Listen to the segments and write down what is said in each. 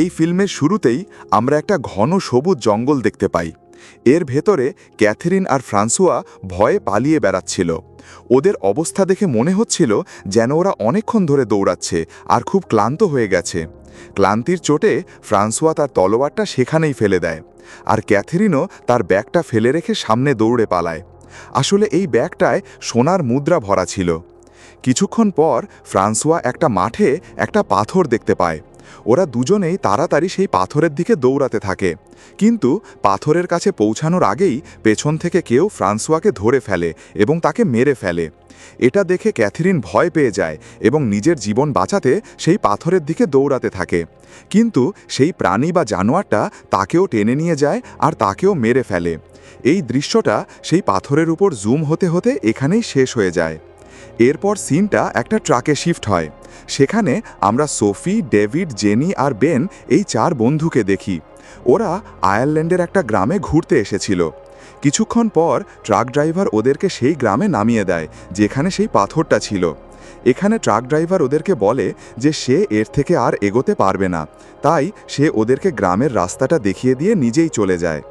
এই ফিল্মের শুরুতেই আমরা একটা ঘন সবুজ জঙ্গল দেখতে পাই। এর ভেতরে ক্যাথরিন আর ফ্রান্সুয়া ভয়ে পালিয়ে বেড়াচ্ছিল। ওদের অবস্থা দেখে মনে হচ্ছিল যেন ওরা অনেকক্ষণ ধরে দৌড়াচ্ছে আর খুব ক্লান্ত হয়ে গেছে। ক্লান্তির চোটে ফ্রান্সুয়া তার তলোয়ারটা সেখানেই ফেলে দেয় আর ক্যাথরিনও তার ব্যাগটা ফেলে রেখে সামনে দৌড়ে পালায়। আসলে এই ব্যাগটায় সোনার মুদ্রা ভরা ছিল। কিছুক্ষণ পর ফ্রান্সুয়া একটা মাঠে একটা পাথর দেখতে পায়। ওরা দুজনেই তাড়াতাড়ি সেই পাথরের দিকে দৌড়াতে থাকে। কিন্তু পাথরের কাছে পৌঁছানোর আগেই পেছন থেকে কেউ ফ্রান্সুয়াকে ধরে ফেলে এবং তাকে মেরে ফেলে। এটা দেখে ক্যাথরিন ভয় পেয়ে যায় এবং নিজের জীবন বাঁচাতে সেই পাথরের দিকে দৌড়াতে থাকে। কিন্তু সেই প্রাণী বা জানোয়ারটা তাকেও টেনে নিয়ে যায় আর তাকেও মেরে ফেলে। এই দৃশ্যটা সেই পাথরের উপর জুম হতে হতে এখানেই শেষ হয়ে যায়। এরপর সিনটা একটা ট্রাকে শিফট হয়। সেখানে আমরা সোফি, ডেভিড, জেনি আর বেন এই চার বন্ধুকে দেখি। ওরা আয়ারল্যান্ডের একটা গ্রামে ঘুরতে এসেছিল। কিছুক্ষণ পর ট্রাক ড্রাইভার ওদেরকে সেই গ্রামে নামিয়ে দেয়, যেখানে সেই পাথরটা ছিল। এখানে ট্রাক ড্রাইভার ওদেরকে বলে যে সে এর থেকে আর এগোতে পারবে না। তাই সে ওদেরকে গ্রামের রাস্তাটা দেখিয়ে দিয়ে নিজেই চলে যায়।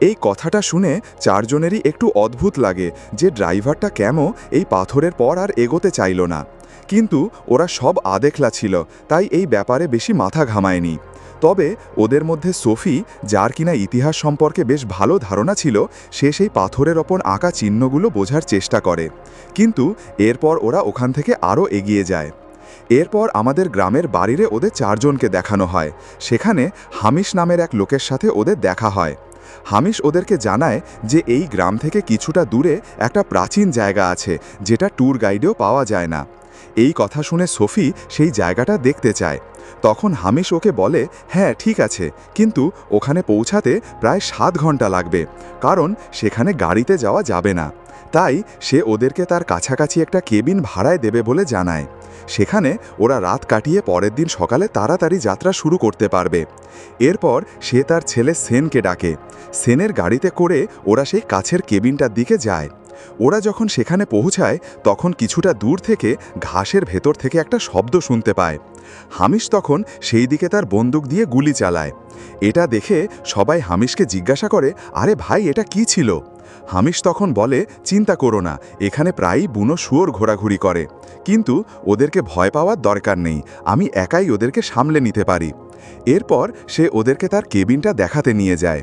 এই কথাটা শুনে চারজনেরই একটু অদ্ভুত লাগে যে ড্রাইভারটা কেন এই পাথরের পর আর এগোতে চাইল না। কিন্তু ওরা সব আদেখলা ছিল, তাই এই ব্যাপারে বেশি মাথা ঘামায়নি। তবে ওদের মধ্যে সোফি, যার কিনা ইতিহাস সম্পর্কে বেশ ভালো ধারণা ছিল, সে সেই পাথরের ওপর আঁকা চিহ্নগুলো বোঝার চেষ্টা করে। কিন্তু এরপর ওরা ওখান থেকে আরও এগিয়ে যায়। এরপর আমাদের গ্রামের বাড়িরে ওদের চারজনকে দেখানো হয়। সেখানে হামিশ নামের এক লোকের সাথে ওদের দেখা হয়। হামিশ ওদেরকে জানায় যে এই গ্রাম থেকে কিছুটা দূরে একটা প্রাচীন জায়গা আছে, যেটা ট্যুর গাইডেও পাওয়া যায় না। এই কথা শুনে সোফি সেই জায়গাটা দেখতে চায়। তখন হামিশ ওকে বলে হ্যাঁ ঠিক আছে, কিন্তু ওখানে পৌঁছাতে প্রায় সাত ঘণ্টা লাগবে, কারণ সেখানে গাড়িতে যাওয়া যাবে না। তাই সে ওদেরকে তার কাছাকাছি একটা কেবিন ভাড়ায় দেবে বলে জানায়। সেখানে ওরা রাত কাটিয়ে পরের দিন সকালে তাড়াতাড়ি যাত্রা শুরু করতে পারবে। এরপর সে তার ছেলে সেনকে ডাকে। সেনের গাড়িতে করে ওরা সেই কাছের কেবিনটার দিকে যায়। ওরা যখন সেখানে পৌঁছায়, তখন কিছুটা দূর থেকে ঘাসের ভেতর থেকে একটা শব্দ শুনতে পায়। হামিশ তখন সেই দিকে তার বন্দুক দিয়ে গুলি চালায়। এটা দেখে সবাই হামিশকে জিজ্ঞাসা করে, আরে ভাই, এটা কি ছিল? হামিশ তখন বলে, চিন্তা করো না, এখানে প্রায়ই বুনো শুয়োর ঘোরাঘুরি করে। কিন্তু ওদেরকে ভয় পাওয়ার দরকার নেই, আমি একাই ওদেরকে সামলে নিতে পারি। এরপর সে ওদেরকে তার কেবিনটা দেখাতে নিয়ে যায়।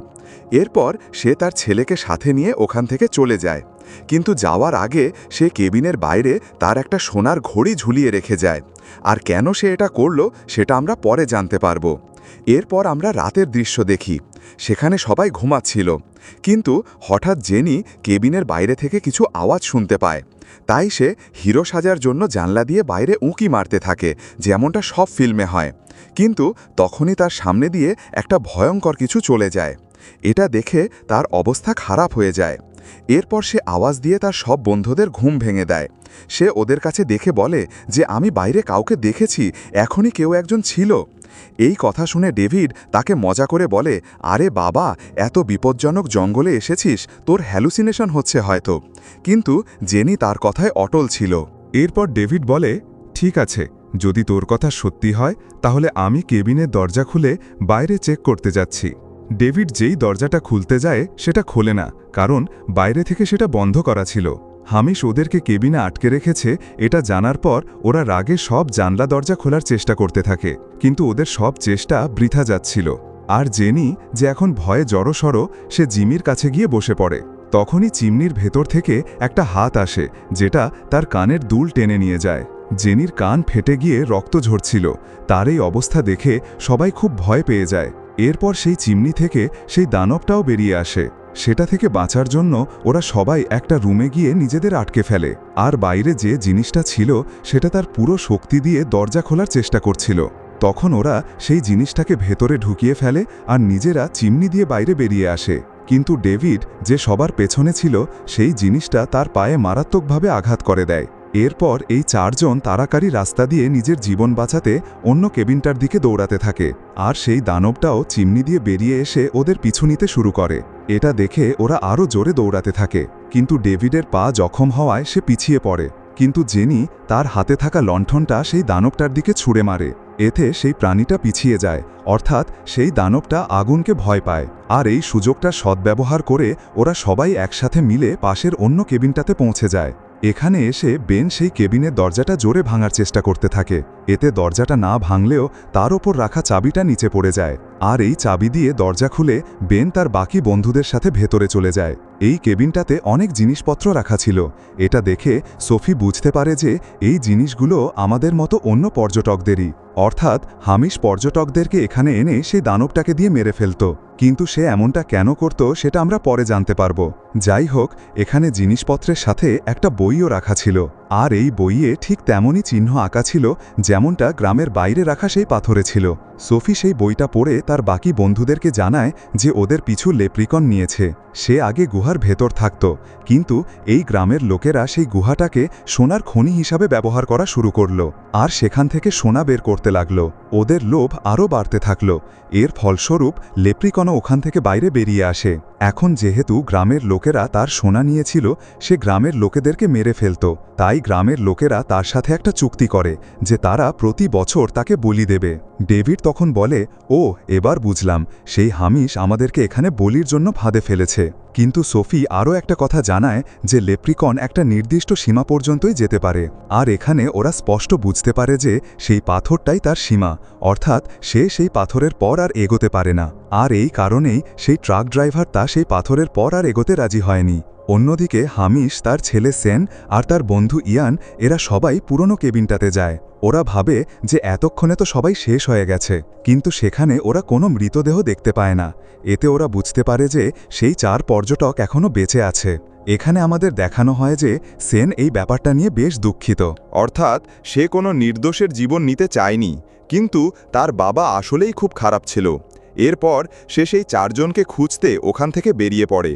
এরপর সে তার ছেলেকে সাথে নিয়ে ওখান থেকে চলে যায়। কিন্তু যাওয়ার আগে সে কেবিনের বাইরে তার একটা সোনার ঘড়ি ঝুলিয়ে রেখে যায়। আর কেন সে এটা করল, সেটা আমরা পরে জানতে পারব। এরপর আমরা রাতের দৃশ্য দেখি। সেখানে সবাই ঘুমাচ্ছিল। কিন্তু হঠাৎ জেনি কেবিনের বাইরে থেকে কিছু আওয়াজ শুনতে পায়। তাই সে হিরো সাজার জন্য জানলা দিয়ে বাইরে উঁকি মারতে থাকে, যেমনটা সব ফিল্মে হয়। কিন্তু তখনই তার সামনে দিয়ে একটা ভয়ঙ্কর কিছু চলে যায়। এটা দেখে তার অবস্থা খারাপ হয়ে যায়। এরপর সে আওয়াজ দিয়ে তার সব বন্ধুদের ঘুম ভেঙে দেয়। সে ওদের কাছে দেখে বলে যে, আমি বাইরে কাউকে দেখেছি, এখনই কেউ একজন ছিল। এই কথা শুনে ডেভিড তাকে মজা করে বলে, আরে বাবা, এত বিপজ্জনক জঙ্গলে এসেছিস, তোর হ্যালুসিনেশন হচ্ছে হয়তো। কিন্তু জেনি তার কথায় অটল ছিল। এরপর ডেভিড বলে, ঠিক আছে, যদি তোর কথা সত্যি হয়, তাহলে আমি কেবিনের দরজা খুলে বাইরে চেক করতে যাচ্ছি। ডেভিড যেই দরজাটা খুলতে যায়, সেটা খোলে না, কারণ বাইরে থেকে সেটা বন্ধ করা ছিল। হামিশ ওদেরকে কেবিনে আটকে রেখেছে, এটা জানার পর ওরা রাগে সব জানলা দরজা খোলার চেষ্টা করতে থাকে, কিন্তু ওদের সব চেষ্টা বৃথা যাচ্ছিল। আর জেনি, যে এখন ভয়ে জড়সড়, সে জিমির কাছে গিয়ে বসে পড়ে। তখনই চিমনির ভেতর থেকে একটা হাত আসে, যেটা তার কানের দুল টেনে নিয়ে যায়। জেনির কান ফেটে গিয়ে রক্ত ঝরছিল, তার এই অবস্থা দেখে সবাই খুব ভয় পেয়ে যায়। এরপর সেই চিমনি থেকে সেই দানবটাও বেরিয়ে আসে। সেটা থেকে বাঁচার জন্য ওরা সবাই একটা রুমে গিয়ে নিজেদের আটকে ফেলে। আর বাইরে যে জিনিসটা ছিল, সেটা তার পুরো শক্তি দিয়ে দরজা খোলার চেষ্টা করছিল। তখন ওরা সেই জিনিসটাকে ভেতরে ঢুকিয়ে ফেলে আর নিজেরা চিমনি দিয়ে বাইরে বেরিয়ে আসে। কিন্তু ডেভিড যে সবার পেছনে ছিল, সেই জিনিসটা তার পায়ে মারাত্মকভাবে আঘাত করে দেয়। এরপর এই চারজন তাড়াতাড়ি রাস্তা দিয়ে নিজের জীবন বাঁচাতে অন্য কেবিনটার দিকে দৌড়াতে থাকে, আর সেই দানবটাও চিমনি দিয়ে বেরিয়ে এসে ওদের পিছু নিতে শুরু করে। এটা দেখে ওরা আরও জোরে দৌড়াতে থাকে, কিন্তু ডেভিডের পা জখম হওয়ায় সে পিছিয়ে পড়ে। কিন্তু জেনি তার হাতে থাকা লণ্ঠনটা সেই দানবটার দিকে ছুঁড়ে মারে। এতে সেই প্রাণীটা পিছিয়ে যায়, অর্থাৎ সেই দানবটা আগুনকে ভয় পায়। আর এই সুযোগটা সদ্ব্যবহার করে ওরা সবাই একসাথে মিলে পাশের অন্য কেবিনটাতে পৌঁছে যায়। এখানে এসে বেন সেই কেবিনের দরজাটা জোরে ভাঙার চেষ্টা করতে থাকে। এতে দরজাটা না ভাঙলেও তার ওপর রাখা চাবিটা নিচে পড়ে যায়। আর এই চাবি দিয়ে দরজা খুলে বেন তার বাকি বন্ধুদের সাথে ভেতরে চলে যায়। এই কেবিনটাতে অনেক জিনিসপত্র রাখা ছিল। এটা দেখে সোফি বুঝতে পারে যে এই জিনিসগুলো আমাদের মতো অন্য পর্যটকদেরই। অর্থাৎ হামিশ পর্যটকদেরকে এখানে এনে সেই দানবটাকে দিয়ে মেরে ফেলত। কিন্তু সে এমনটা কেন করত সেটা আমরা পরে জানতে পারব। যাই হোক, এখানে জিনিসপত্রের সাথে একটা বইও রাখা ছিল। আর এই বইয়ে ঠিক তেমনই চিহ্ন আঁকা ছিল যেমনটা গ্রামের বাইরে রাখা সেই পাথরে ছিল। সোফি সেই বইটা পড়ে তার বাকি বন্ধুদেরকে জানায় যে ওদের পিছু লেপ্রিকন নিয়েছে। সে আগে গুহার ভেতর থাকত, কিন্তু এই গ্রামের লোকেরা সেই গুহাটাকে সোনার খনি হিসাবে ব্যবহার করা শুরু করল আর সেখান থেকে সোনা বের করতে লাগল। ওদের লোভ আরও বাড়তে থাকল। এর ফলস্বরূপ লেপ্রিকনও ওখান থেকে বাইরে বেরিয়ে আসে। এখন যেহেতু গ্রামের লোকেরা তার সোনা নিয়েছিল, সে গ্রামের লোকেদেরকে মেরে ফেলত। তাই গ্রামের লোকেরা তার সাথে একটা চুক্তি করে যে তারা প্রতি বছর তাকে বলি দেবে। ডেভিড তখন বলে ও এবার বুঝলাম। সেই হামিশ আমাদেরকে এখানে বলির জন্য ফাঁদে ফেলেছে। কিন্তু সোফি আরও একটা কথা জানায় যে লেপ্রিকন একটা নির্দিষ্ট সীমা পর্যন্তই যেতে পারে, আর এখানে ওরা স্পষ্ট বুঝতে পারে যে সেই পাথরটাই তার সীমা, অর্থাৎ সে সেই পাথরের পর আর এগোতে পারে না, আর এই কারণেই সেই ট্রাক ড্রাইভার তা সেই পাথরের পর আর এগোতে রাজি হয়নি। অন্যদিকে হামিশ, তার ছেলে সেন আর তার বন্ধু ইয়ান, এরা সবাই পুরনো কেবিনটাতে যায়। ওরা ভাবে যে এতক্ষণে তো সবাই শেষ হয়ে গেছে, কিন্তু সেখানে ওরা কোনো মৃতদেহ দেখতে পায় না। এতে ওরা বুঝতে পারে যে সেই চার পর্যটক এখনও বেঁচে আছে। এখানে আমাদের দেখানো হয় যে সেন এই ব্যাপারটা নিয়ে বেশ দুঃখিত। অর্থাৎ সে কোনো নির্দোষের জীবন নিতে চায়নি, কিন্তু তার বাবা আসলেই খুব খারাপ ছিল। এরপর সে সেই চারজনকে খুঁজতে ওখান থেকে বেরিয়ে পড়ে।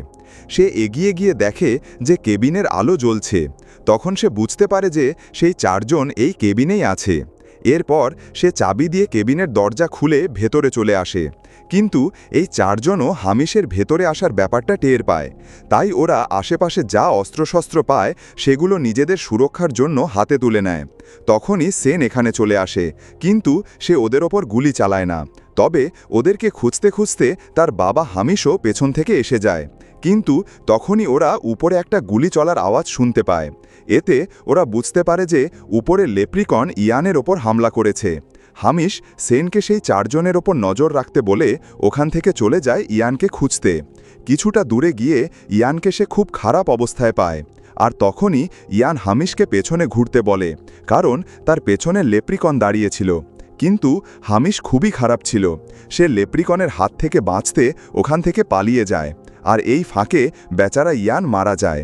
সে এগিয়ে গিয়ে দেখে যে কেবিনের আলো জ্বলছে। তখন সে বুঝতে পারে যে সেই চারজন এই কেবিনেই আছে। এরপর সে চাবি দিয়ে কেবিনের দরজা খুলে ভেতরে চলে আসে। কিন্তু এই চারজনও হামিশের ভেতরে আসার ব্যাপারটা টের পায়। তাই ওরা আশেপাশে যা অস্ত্রশস্ত্র পায়, সেগুলো নিজেদের সুরক্ষার জন্য হাতে তুলে নেয়। তখনই সেন এখানে চলে আসে। কিন্তু সে ওদের ওপর গুলি চালায় না। তবে ওদেরকে খুঁজতে খুঁজতে তার বাবা হামিশও পেছন থেকে এসে যায়। কিন্তু তখনই ওরা উপরে একটা গুলি চলার আওয়াজ শুনতে পায়। এতে ওরা বুঝতে পারে যে উপরে লেপ্রিকন ইয়ানের ওপর হামলা করেছে। হামিশ সেনকে সেই চারজনের ওপর নজর রাখতে বলে ওখান থেকে চলে যায় ইয়ানকে খুঁজতে। কিছুটা দূরে গিয়ে ইয়ানকে সে খুব খারাপ অবস্থায় পায়। আর তখনই ইয়ান হামিশকে পেছনে ঘুরতে বলে, কারণ তার পেছনে লেপ্রিকন দাঁড়িয়েছিল কিন্তু হামিশ খুবই খারাপ ছিল। সে লেপ্রিকনের হাত থেকে বাঁচতে ওখান থেকে পালিয়ে যায় আর এই ফাঁকে বেচারা ইয়ান মারা যায়।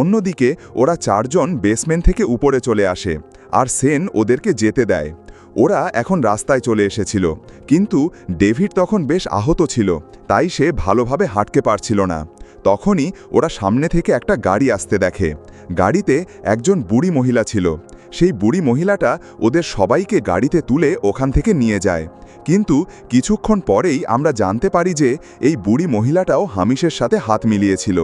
অন্যদিকে ওরা চারজন বেসমেন্ট থেকে উপরে চলে আসে আর সেন ওদেরকে যেতে দেয়। ওরা এখন রাস্তায় চলে এসেছিল কিন্তু ডেভিড তখন বেশ আহত ছিল তাই সে ভালোভাবে হাঁটকে পারছিল না। তখনই ওরা সামনে থেকে একটা গাড়ি আসতে দেখে। গাড়িতে একজন বুড়ি মহিলা ছিল সেই বুড়ি মহিলাটা ওদের সবাইকে গাড়িতে তুলে ওখান থেকে নিয়ে যায়। কিন্তু কিছুক্ষণ পরেই আমরা জানতে পারি যে এই বুড়ি মহিলাটাও হামিশের সাথে হাত মিলিয়েছিল।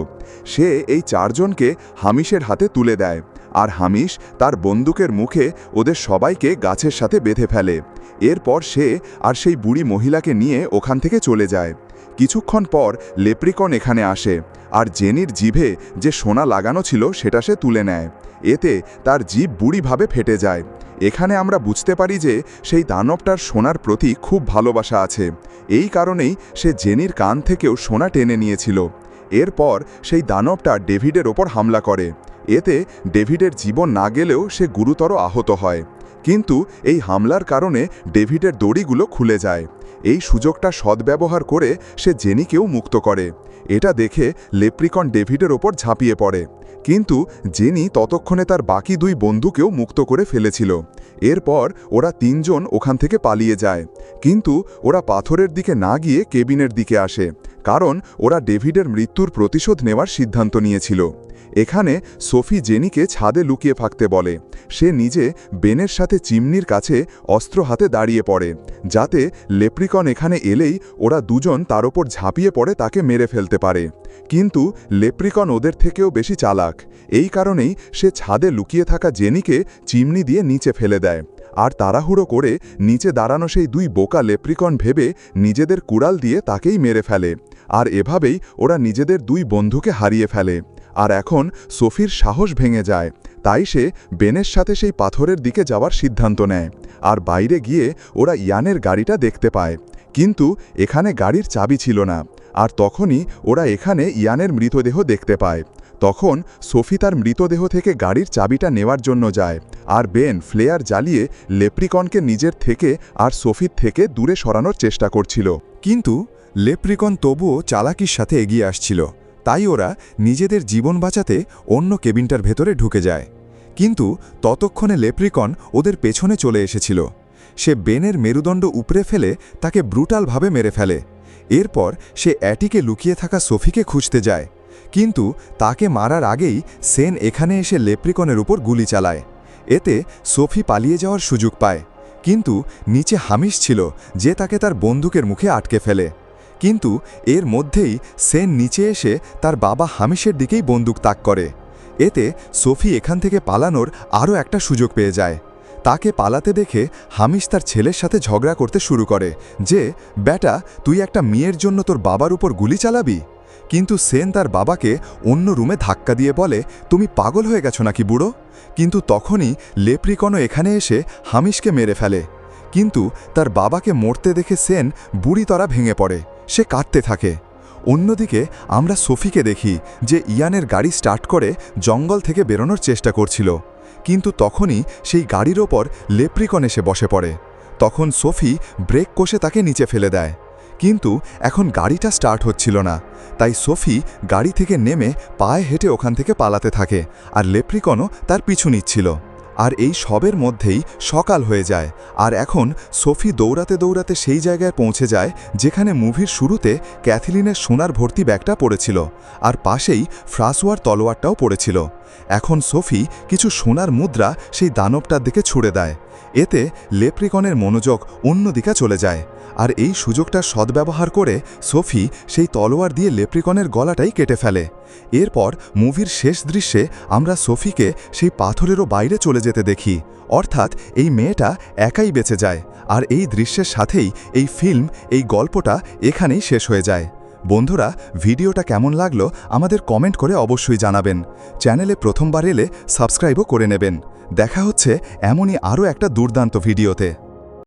সে এই চারজনকে হামিশের হাতে তুলে দেয় আর হামিশ তার বন্দুকের মুখে ওদের সবাইকে গাছের সাথে বেঁধে ফেলে। এরপর সে আর সেই বুড়ি মহিলাকে নিয়ে ওখান থেকে চলে যায়। কিছুক্ষণ পর লেপ্রিকন এখানে আসে আর জেনির জিভে যে সোনা লাগানো ছিল সেটা সে তুলে নেয়। এতে তার জীব বুড়িভাবে ফেটে যায়। এখানে আমরা বুঝতে পারি যে সেই দানবটার সোনার প্রতি খুব ভালোবাসা আছে। এই কারণেই সে জেনির কান থেকেও সোনা টেনে নিয়েছিল। এরপর সেই দানবটা ডেভিডের ওপর হামলা করে। এতে ডেভিডের জীবন না গেলেও সে গুরুতর আহত হয়। কিন্তু এই হামলার কারণে ডেভিডের দড়িগুলো খুলে যায়। এই সুযোগটা সদ্ব্যবহার করে সে জেনিকেও মুক্ত করে। এটা দেখে লেপ্রিকন ডেভিডের ওপর ঝাঁপিয়ে পড়ে। কিন্তু জেনি ততক্ষণে তার বাকি দুই বন্ধুকেও মুক্ত করে ফেলেছিল। এরপর ওরা তিনজন ওখান থেকে পালিয়ে যায়। কিন্তু ওরা পাথরের দিকে না গিয়ে কেবিনের দিকে আসে। কারণ ওরা ডেভিডের মৃত্যুর প্রতিশোধ নেওয়ার সিদ্ধান্ত নিয়েছিল। এখানে সোফি জেনিকে ছাদে লুকিয়ে থাকতে বলে। সে নিজে বেনের সাথে চিমনির কাছে অস্ত্র হাতে দাঁড়িয়ে পড়ে, যাতে লেপ্রিকন এখানে এলেই ওরা দুজন তার ওপর ঝাঁপিয়ে পড়ে তাকে মেরে ফেলতে পারে। কিন্তু লেপ্রিকন ওদের থেকেও বেশি চালাক। এই কারণেই সে ছাদে লুকিয়ে থাকা জেনিকে চিমনি দিয়ে নিচে ফেলে দেয়। আর তাড়াহুড়ো করে নিচে দাঁড়ানো সেই দুই বোকা লেপ্রিকন ভেবে নিজেদের কুড়াল দিয়ে তাকেই মেরে ফেলে। আর এভাবেই ওরা নিজেদের দুই বন্ধুকে হারিয়ে ফেলে। আর এখন সোফির সাহস ভেঙে যায়। তাই সে বেনের সাথে সেই পাথরের দিকে যাওয়ার সিদ্ধান্ত নেয়। আর বাইরে গিয়ে ওরা ইয়ানের গাড়িটা দেখতে পায়। কিন্তু এখানে গাড়ির চাবি ছিল না। আর তখনই ওরা এখানে ইয়ানের মৃতদেহ দেখতে পায়। তখন সোফি তার মৃতদেহ থেকে গাড়ির চাবিটা নেওয়ার জন্য যায়। আর বেন ফ্লেয়ার জ্বালিয়ে লেপ্রিকনকে নিজের থেকে আর সোফির থেকে দূরে সরানোর চেষ্টা করছিল। কিন্তু লেপ্রিকন তবুও চালাকির সাথে এগিয়ে আসছিল। তাই ওরা নিজেদের জীবন বাঁচাতে অন্য কেবিনটার ভেতরে ঢুকে যায়। কিন্তু ততক্ষণে লেপ্রিকন ওদের পেছনে চলে এসেছিল। সে বেনের মেরুদণ্ড উপড়ে ফেলে তাকে ব্রুটালভাবে মেরে ফেলে। এরপর সে অ্যাটিকে লুকিয়ে থাকা সোফিকে খুঁজতে যায়। কিন্তু তাকে মারার আগেই সেন এখানে এসে লেপ্রিকনের উপর গুলি চালায়। এতে সোফি পালিয়ে যাওয়ার সুযোগ পায়। কিন্তু নিচে হামিশ ছিল যে তাকে তার বন্দুকের মুখে আটকে ফেলে। কিন্তু এর মধ্যেই সেন নিচে এসে তার বাবা হামিশের দিকেই বন্দুক তাক করে। এতে সোফি এখান থেকে পালানোর আরও একটা সুযোগ পেয়ে যায়। তাকে পালাতে দেখে হামিশ তার ছেলের সাথে ঝগড়া করতে শুরু করে যে ব্যাটা তুই একটা মেয়ের জন্য তোর বাবার উপর গুলি চালাবি? কিন্তু সেন তার বাবাকে অন্য রুমে ধাক্কা দিয়ে বলে, তুমি পাগল হয়ে গেছো নাকি বুড়ো? কিন্তু তখনই লেপ্রিকনও এখানে এসে হামিশকে মেরে ফেলে। কিন্তু তার বাবাকে মরতে দেখে সেন বুড়িতরা ভেঙে পড়ে। সে কাঁদতে থাকে। অন্যদিকে আমরা সোফিকে দেখি যে ইয়ানের গাড়ি স্টার্ট করে জঙ্গল থেকে বেরোনোর চেষ্টা করছিল। কিন্তু তখনই সেই গাড়ির ওপর লেপ্রিকন এসে বসে পড়ে। তখন সোফি ব্রেক কষে তাকে নিচে ফেলে দেয়। কিন্তু এখন গাড়িটা স্টার্ট হচ্ছিল না। তাই সোফি গাড়ি থেকে নেমে পায়ে হেঁটে ওখান থেকে পালাতে থাকে আর লেপ্রিকনও তার পিছু নিচ্ছিল। আর এই সবের মধ্যেই সকাল হয়ে যায়। আর এখন সোফি দৌড়াতে দৌড়াতে সেই জায়গায় পৌঁছে যায়, যেখানে মুভির শুরুতে ক্যাথলিনের সোনার ভর্তি ব্যাগটা পড়েছিল আর পাশেই ফ্রাসোয়ার তলোয়ারটাও পড়েছিল। এখন সোফি কিছু সোনার মুদ্রা সেই দানবটার দিকে ছুড়ে দেয়। এতে লেপ্রিকনের মনোযোগ অন্যদিকে চলে যায়। আর এই সুযোগটা সদ্ব্যবহার করে সোফি সেই তলোয়ার দিয়ে লেপ্রিকনের গলাটাই কেটে ফেলে। এরপর মুভির শেষ দৃশ্যে আমরা সোফিকে সেই পাথরেরও বাইরে চলে যেতে দেখি। অর্থাৎ এই মেয়েটা একাই বেঁচে যায় আর এই দৃশ্যের সাথেই এই ফিল্ম, এই গল্পটা এখানেই শেষ হয়ে যায়। বন্ধুরা, ভিডিওটা কেমন লাগল আমাদের কমেন্ট করে অবশ্যই জানাবেন। চ্যানেলে প্রথমবার এলে সাবস্ক্রাইবও করে নেবেন। দেখা হচ্ছে এমনই আরও একটা দুর্দান্ত ভিডিওতে।